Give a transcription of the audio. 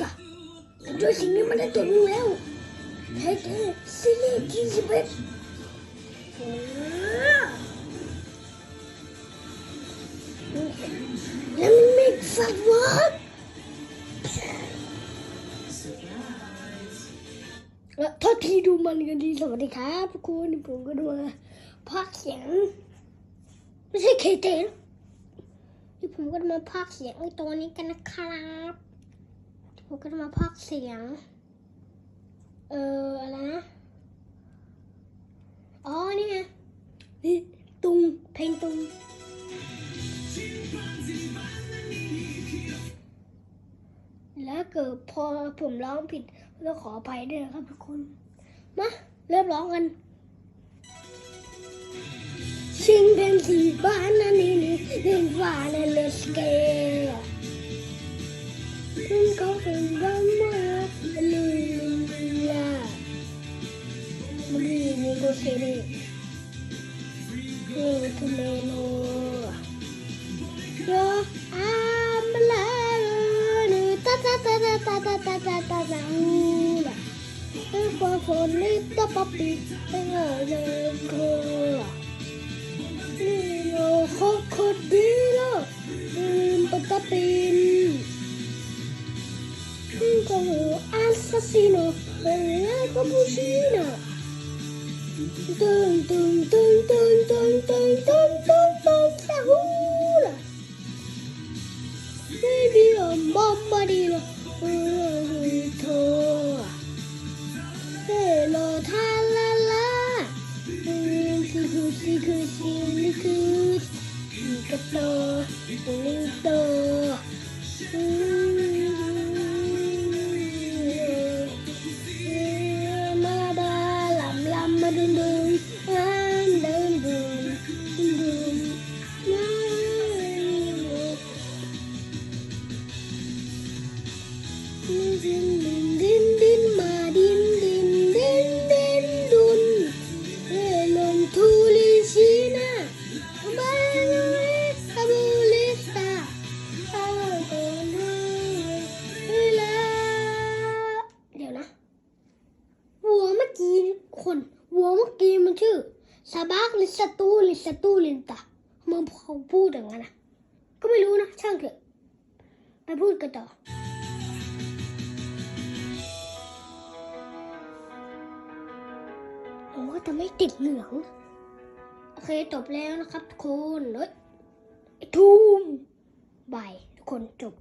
จ้ะด้วยสิ่งนี้มันได้ตัวหนึงแล้วเฮ้ยเฮ้ยซีรีส์ที่สิบเอ็ดแล้วมันไม่ฟังวะแล้วโทษทีดูมันกันดีสวัสดีครับทุกคนผมก็ดูมาภาคเสียง ไม่ใช่เคเตนที่ผมก็มาภาคเสียงไอ้ตัวนี้กันนะครับ ผมก็จะมาภาคเสียง เอออะไรนะ อ๋อ นี่ไงนี่ตุงเพลงตุงแล้วเกิดพอผมร้องผิดก็ขออภัยด้วยนะครับทุกคน มา เริ่มร้องกันชิงเพนสีบ้าน favorita papi tengo lengua Nino cocodrilo Nino patapino capuchino. Dun, dun, dun, dun, dun, dun. ดินดินดินมาดินดินดินดินดุน Elon Tulisina Amarista Bulista เดี๋ยวนะวัวเมื่อกี้คนวัวเมื่อกี้มันชื่อซาบักหรือสตูหรือสตูลินตามันเขาพูดอย่างนั้นนะก็ไม่รู้นะช่างเถอะไปพูดกันต่อ ก็จะไม่ติดเหลือง โอเคจบแล้วนะครับทุกคนเฮ้ยทุ่มบายทุกคนจบ